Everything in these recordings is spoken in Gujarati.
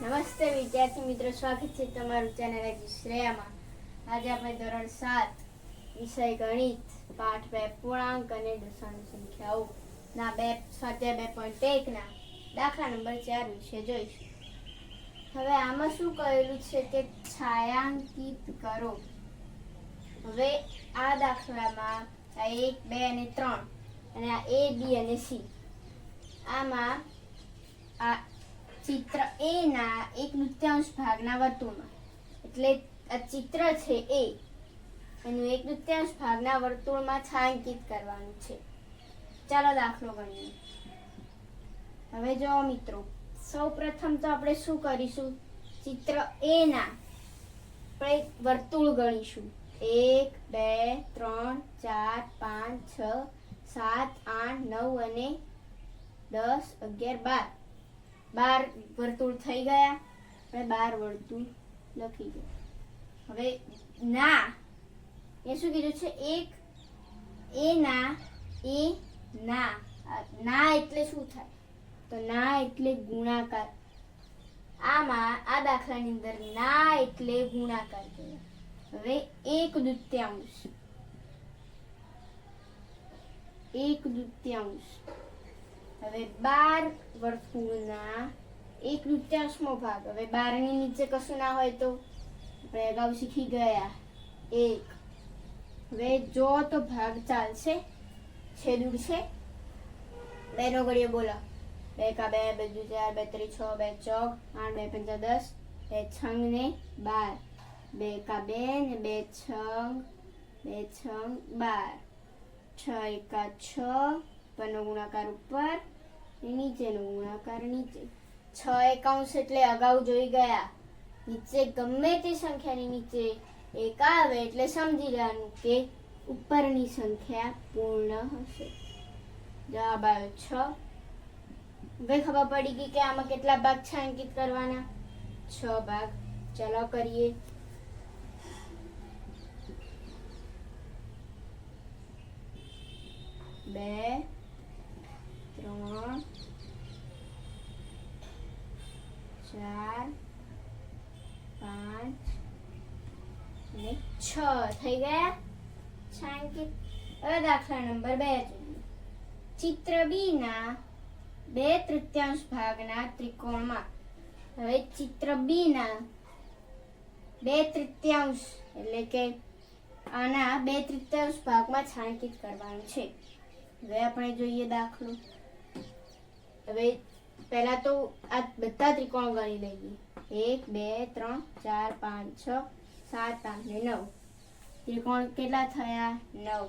નમસ્તે વિદ્યાર્થી મિત્રો, સ્વાગત છે તમારું ચેનલ શ્રેયામાં. આજે આપણે ધોરણ સાત, વિષય ગણિત, પાઠ બે પૂર્ણાંક અને દશાંશ સંખ્યાઓ. ના, બે, સ્વાધ્યાય બે પોઈન્ટ એકના દાખલા નંબર ચાર વિશે જોઈશું. હવે આમાં શું કહેલું છે કે છાયાંકિત કરો. હવે આ દાખલામાં આ એક, બે અને ત્રણ અને આ એ બી અને સી આમાં આ ચિત્ર એ ના એક તૃતીયાંશ ભાગના વર્તુળમાં. એટલે આ ચિત્ર છે એ. એનું એક તૃતીયાંશ ભાગના વર્તુળમાં છાંકિત કરવાનું છે. ચાલો દાખલો ગણીએ. હવે જો મિત્રો. સૌ પ્રથમ તો આપણે શું કરીશું? ચિત્ર એ ના આપણે વર્તુળ ગણીશું. એક, બે, ત્રણ, ચાર, પાંચ, છ, સાત, આઠ, નવ અને દસ, અગિયાર, બાર. બાર વર્તુળ થઈ ગયા. અને બાર વર્તુળ લખી ગયા હવે ના. એ શું કીધું છે? એક, એ ના એ ના. ના એટલે શું થાય? તો ના એટલે ગુણાકાર. આમાં, આ દાખલાની અંદર ના એટલે ગુણાકાર કહેવાય. હવે એક દૃત્યાંશ. એક દૃત્યાંશ. હવે બાર વર્તુળના એક તૃતીયાંશમો ભાગ. હવે બારની નીચે કશું ના હોય તો? આપણે અગાઉ શીખી ગયા. એક. હવે જો તો ભાગ ચાલશે છેદુડ છે. બે નો ઘડીએ બોલો. બે કા બે બે દુ ચાર, બે ત્રી, છ, બે ચોક, આઠ, બે પંચા દસ, બે છંગ ને બાર. બે કા બે ને બે છંગ બે છંગ બાર. છ એકા છ ઉપરનો ગુણાકાર ઉપર, નીચેનો ગુણાકાર નીચે. છ એકાંશ એટલે અગાઉ જોઈ ગયા. નીચે ગમે તે સંખ્યાની નીચે એક આવે એટલે સમજી લેવાનું કે ઉપરની સંખ્યા પૂર્ણ હશે. જવાબ આવ્યો છ. હવે ખબર પડી ગઈ કે આમાં કેટલા ભાગ છાંકિત કરવાના? છ ભાગ. ચલો કરીએ. બે ત્રણ, ચાર, પાંચ અને છ. થઈ ગયા? છાંકિત હવે દાખલા નંબર બે ચિત્ર બી ના બે તૃતીયાંશ ભાગના ત્રિકોણમાં. હવે ચિત્ર બી ના બે તૃતીયાંશ એટલે કે આના બે તૃતીયાંશ ભાગમાં છાંકિત કરવાનું છે. હવે આપણે જોઈએ દાખલો. હવે પહેલા તો આ બધા ત્રિકોણ ગણી લઈએ. એક, બે, ત્રણ, ચાર, પાંચ, છ, સાત, આઠ ને નવ. ત્રિકોણ કેટલા થયા? નવ.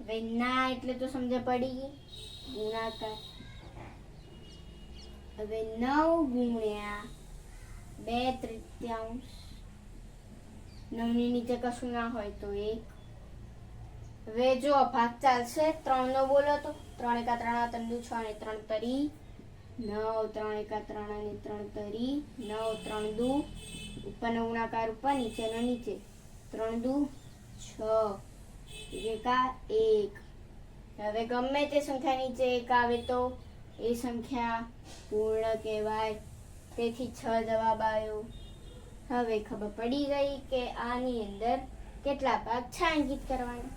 હવે ના એટલે તો સમજ પડી ગઈ. ગુણાકાર. હવે નવ ગુણ્યા બે તૃત્યાંશ. નવની નીચે કશું ના હોય તો એક. હવે જો ભાગ ચાલશે ત્રણ નો બોલો તો. ત્રણ એકા ત્રણ ત્રણ છ અને ત્રણ તરી. નવ ત્રણ એકા ત્રણ અને ત્રણ તરી, નવ ત્રણ દુ, ઉપરનો ગુણાકાર ઉપર, નીચેનો નીચે. ત્રણ દુ, છ. એકા એક હવે ગમે તે સંખ્યા નીચે એક આવે તો એ સંખ્યા પૂર્ણ કહેવાય. તેથી છ જવાબ આવ્યો. હવે ખબર પડી ગઈ કે આની અંદર કેટલા ભાગ છાંકિત કરવાના.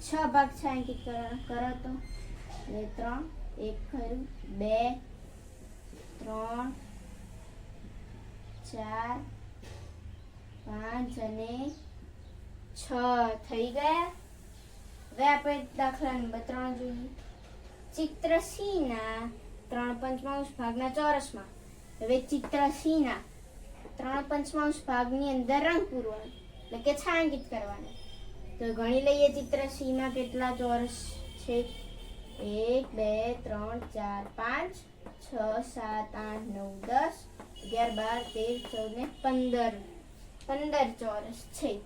છ ભાગ છાંકિત કરો તો. બે, ત્રણ. એક ખરું. બે, ત્રણ, ચાર, પાંચ અને છ. થઈ ગયા? હવે આપણે દાખલા નંબર ત્રણ જોઈએ. ચિત્ર સિંહના ત્રણ પંચમાંશ ભાગના ચોરસમાં. હવે ચિત્ર સિંહના ત્રણ પંચમાંશ ભાગની અંદર રંગ પૂરવાનો, એટલે કે છાંકિત કરવાનું. તો ગણી લઈએ ચિત્ર સિંહમાં કેટલા ચોરસ છે? એક, બે, ત્રણ, ચાર, પાંચ, છ, સાત, આઠ, નવ, દસ, અગિયાર, બાર, તેર, ચૌદ ને પંદર. પંદર ચોરસ છે.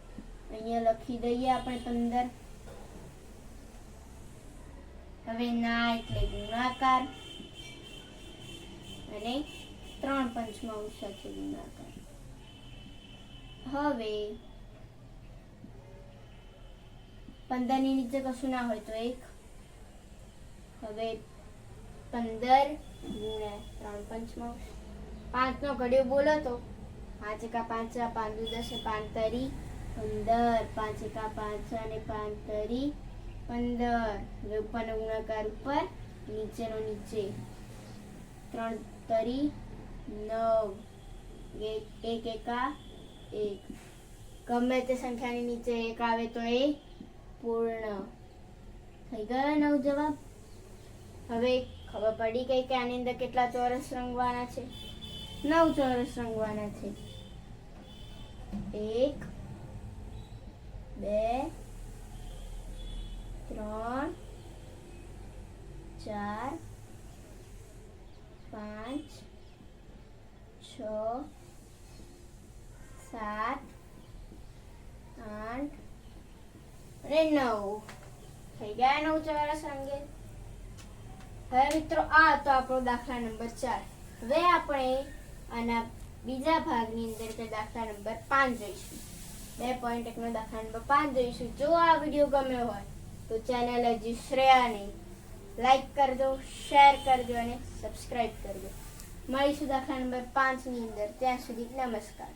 અહીંયા લખી દઈએ આપણે પંદર. હવે ના એટલે ગુણાકાર. અને ત્રણ પંચમાંશ છે ગુણાકાર. હવે પંદરની નીચે કશું ના હોય તો એક હવે પંદર ગુણ્યા ત્રણ પંચમાં. પાંચનો ઘડિયો બોલો તો. પાંચ એકા પાંચ પાંચ દસ ને પાંચ તરી પંદર, પાંચ એકા પાંચ અને પાંચ તરી પંદર. હવે ઉપરનો ગુણાકાર ઉપર, નીચેનો નીચે. ત્રણ તરી નવ. એક એક એકા એક. ગમે તે સંખ્યાની નીચે એક આવે તો એ પૂર્ણ. થઈ ગયો નવ જવાબ? હવે ખબર પડી ગઈ કે આની અંદર કેટલા ચોરસ રંગવાના છે. નવ ચોરસ રંગવાના છે. એક, બે, ત્રણ, ચાર, પાંચ, છ, સાત, આઠ અને નવ. થઈ ગયા નવ ચોરસ અંગે હવે મિત્રો, આ હતો આપણો દાખલા નંબર ચાર. હવે આપણે આના બીજા ભાગની અંદર કે દાખલા નંબર પાંચ જોઈશું. બે પોઈન્ટ એકનો દાખલા નંબર પાંચ જોઈશું. જો આ વીડિયો ગમ્યો હોય, તો ચેનલ હજી શ્રેયાને લાઈક કરજો શેર કરજો અને સબસ્ક્રાઈબ કરજો. મળીશું દાખલા નંબર પાંચની અંદર. ત્યાં સુધી નમસ્કાર.